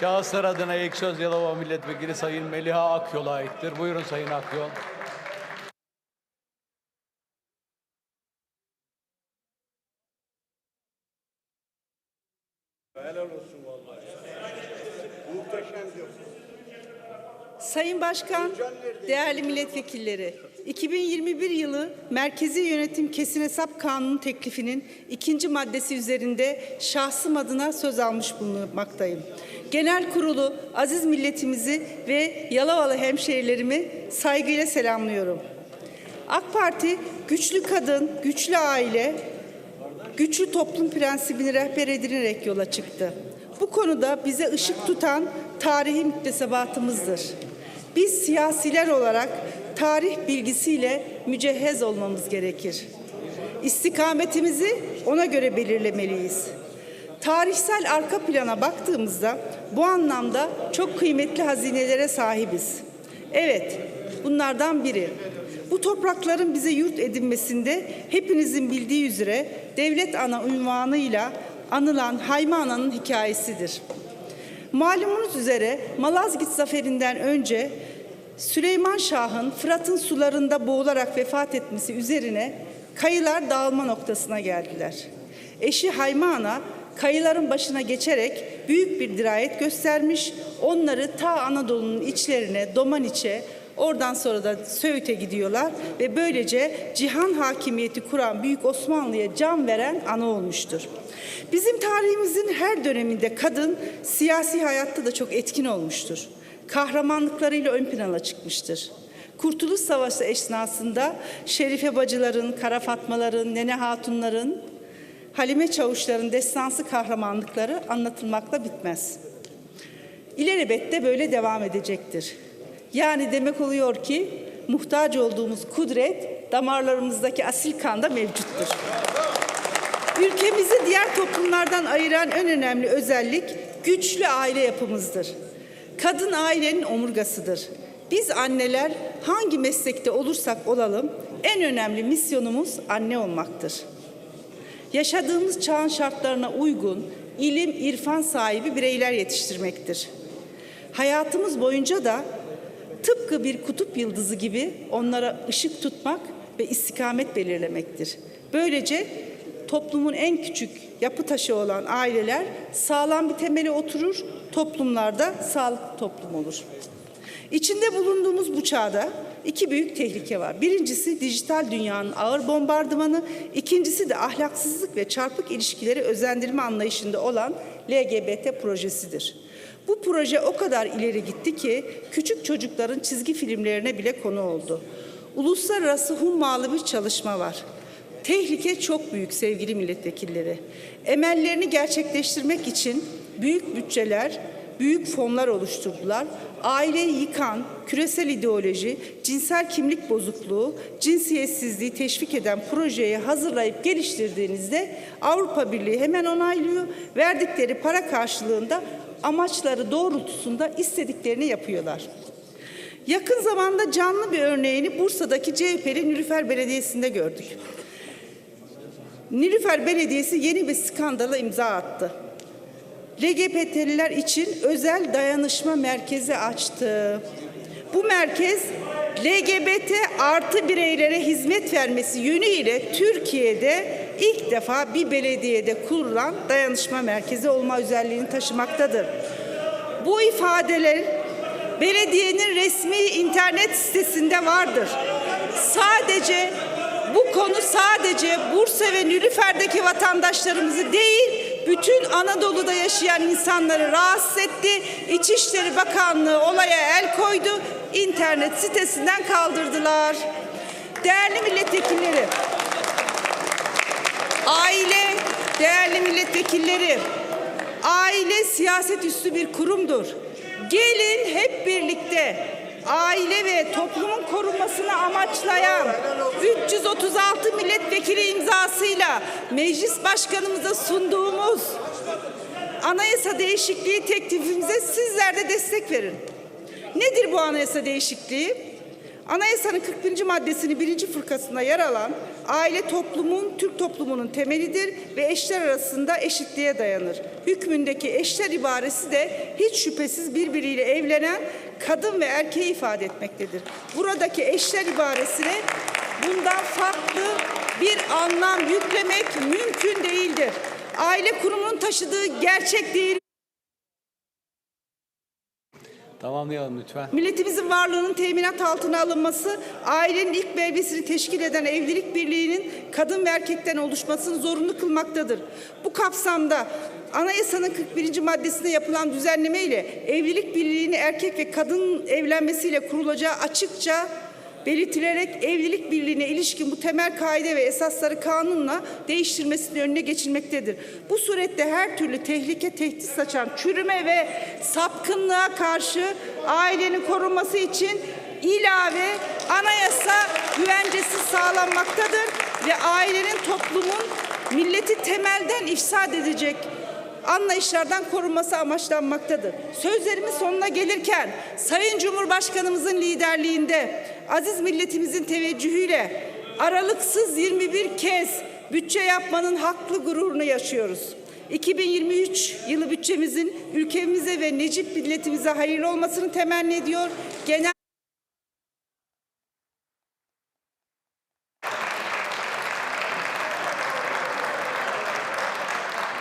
Şahıslar adına ilk söz Yalova Milletvekili Sayın Meliha Akyol'a aittir. Buyurun Sayın Akyol. Sayın Başkan, değerli milletvekilleri, 2021 yılı Merkezi Yönetim Kesin Hesap Kanunu teklifinin ikinci maddesi üzerinde şahsım adına söz almış bulunmaktayım. Genel kurulu, aziz milletimizi ve Yalovalı hemşehrilerimi saygıyla selamlıyorum. AK Parti güçlü kadın, güçlü aile, güçlü toplum prensibini rehber edinerek yola çıktı. Bu konuda bize ışık tutan tarihi müktesebatımızdır. Biz siyasiler olarak tarih bilgisiyle mücehhez olmamız gerekir. İstikametimizi ona göre belirlemeliyiz. Tarihsel arka plana baktığımızda bu anlamda çok kıymetli hazinelere sahibiz. Evet, bunlardan biri. Bu toprakların bize yurt edinmesinde hepinizin bildiği üzere devlet ana unvanıyla anılan Hayma Ana'nın hikayesidir. Malumunuz üzere Malazgirt Zaferi'nden önce Süleyman Şah'ın Fırat'ın sularında boğularak vefat etmesi üzerine kayılar dağılma noktasına geldiler. Eşi Hayma Ana kayıların başına geçerek büyük bir dirayet göstermiş, onları ta Anadolu'nun içlerine, Domaniç'e, Oradan sonra da Söğüt'e gidiyorlar ve böylece cihan hakimiyeti kuran Büyük Osmanlı'ya can veren ana olmuştur. Bizim tarihimizin her döneminde kadın siyasi hayatta da çok etkin olmuştur. Kahramanlıklarıyla ön plana çıkmıştır. Kurtuluş Savaşı esnasında Şerife bacıların, Kara Fatmaların, Nene Hatunların, Halime Çavuşların destansı kahramanlıkları anlatılmakla bitmez. İlelebette böyle devam edecektir. Yani demek oluyor ki muhtaç olduğumuz kudret damarlarımızdaki asil kanda mevcuttur. Ülkemizi diğer toplumlardan ayıran en önemli özellik güçlü aile yapımızdır. Kadın ailenin omurgasıdır. Biz anneler hangi meslekte olursak olalım en önemli misyonumuz anne olmaktır. Yaşadığımız çağın şartlarına uygun ilim, irfan sahibi bireyler yetiştirmektir. Hayatımız boyunca da tıpkı bir kutup yıldızı gibi onlara ışık tutmak ve istikamet belirlemektir. Böylece toplumun en küçük yapı taşı olan aileler sağlam bir temeli oturur, toplumlarda sağlıklı toplum olur. İçinde bulunduğumuz bu çağda iki büyük tehlike var. Birincisi dijital dünyanın ağır bombardımanı, ikincisi de ahlaksızlık ve çarpık ilişkileri özendirme anlayışında olan LGBT projesidir. Bu proje o kadar ileri gitti ki küçük çocukların çizgi filmlerine bile konu oldu. Uluslararası hummalı bir çalışma var. Tehlike çok büyük sevgili milletvekilleri. Emellerini gerçekleştirmek için büyük bütçeler, büyük fonlar oluşturdular. Aileyi yıkan, küresel ideoloji, cinsel kimlik bozukluğu, cinsiyetsizliği teşvik eden projeyi hazırlayıp geliştirdiğinizde Avrupa Birliği hemen onaylıyor. Verdikleri para karşılığında amaçları doğrultusunda istediklerini yapıyorlar. Yakın zamanda canlı bir örneğini Bursa'daki CHP'li Nilüfer Belediyesi'nde gördük. Nilüfer Belediyesi yeni bir skandala imza attı. LGBT'liler için özel dayanışma merkezi açtı. Bu merkez LGBT artı bireylere hizmet vermesi yönüyle Türkiye'de ilk defa bir belediyede kurulan dayanışma merkezi olma özelliğini taşımaktadır. Bu ifadeler belediyenin resmi internet sitesinde vardır. Sadece bu konu sadece Bursa ve Nülüfer'deki vatandaşlarımızı değil, bütün Anadolu'da yaşayan insanları rahatsız etti. İçişleri Bakanlığı olaya el koydu. İnternet sitesinden kaldırdılar. Değerli milletvekilleri, aile, değerli milletvekilleri, aile siyaset üstü bir kurumdur. Gelin hep birlikte aile ve toplumun korunmasını amaçlayan 336 milletvekili imzasıyla meclis başkanımıza sunduğumuz anayasa değişikliği teklifimize sizler de destek verin. Nedir bu anayasa değişikliği? Anayasanın 41. maddesinin birinci fırkasında yer alan aile toplumun, Türk toplumunun temelidir ve eşler arasında eşitliğe dayanır. Hükmündeki eşler ibaresi de hiç şüphesiz birbiriyle evlenen kadın ve erkeği ifade etmektedir. Buradaki eşler ibaresine bundan farklı bir anlam yüklemek mümkün değildir. Aile kurumunun taşıdığı gerçek değeri Tamamlayalım lütfen. Milletimizin varlığının teminat altına alınması, ailenin ilk belgesini teşkil eden evlilik birliğinin kadın ve erkekten oluşmasını zorunlu kılmaktadır. Bu kapsamda Anayasanın 41. maddesinde yapılan düzenleme ile evlilik birliğini erkek ve kadın evlenmesiyle kurulacağı açıkça belirtilerek evlilik birliğine ilişkin bu temel kaide ve esasları kanunla değiştirmesinin önüne geçilmektedir. Bu surette her türlü tehlike tehdit saçan çürüme ve sapkınlığa karşı ailenin korunması için ilave anayasa güvencesi sağlanmaktadır ve ailenin toplumun milleti temelden ifsad edecek anlayışlardan korunması amaçlanmaktadır. Sözlerimin sonuna gelirken Sayın Cumhurbaşkanımızın liderliğinde aziz milletimizin teveccühüyle aralıksız 21 kez bütçe yapmanın haklı gururunu yaşıyoruz. 2023 yılı bütçemizin ülkemize ve Necip milletimize hayırlı olmasını temenni ediyor. Genel